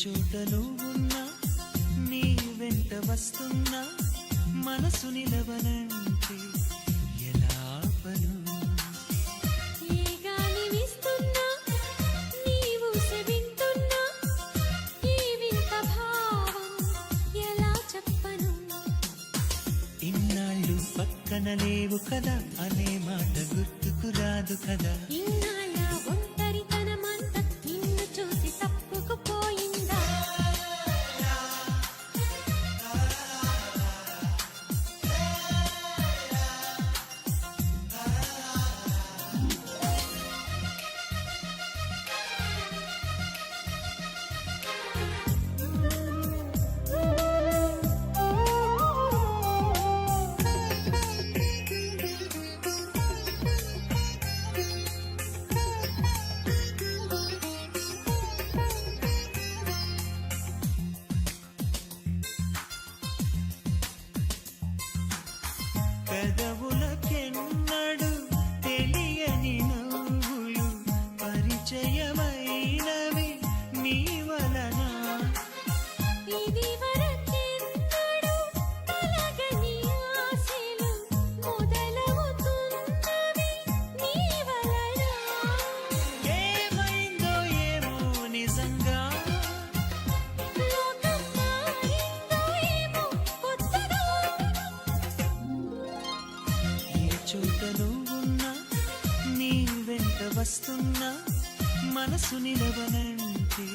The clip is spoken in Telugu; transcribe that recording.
చోట నువ్వున్నా నీ వెంట వస్తున్నా మనసు నిలవనంటే ఎలా పను? ఇన్నాళ్ళు పక్కన లేవు కదా అనే మాట గుర్తుకు రాదు కదా. ఇన్నాళ్ళ ಕದವು చోట నువ్వున్నా నీ వెంట వస్తున్నా మనసు నిలవనంటే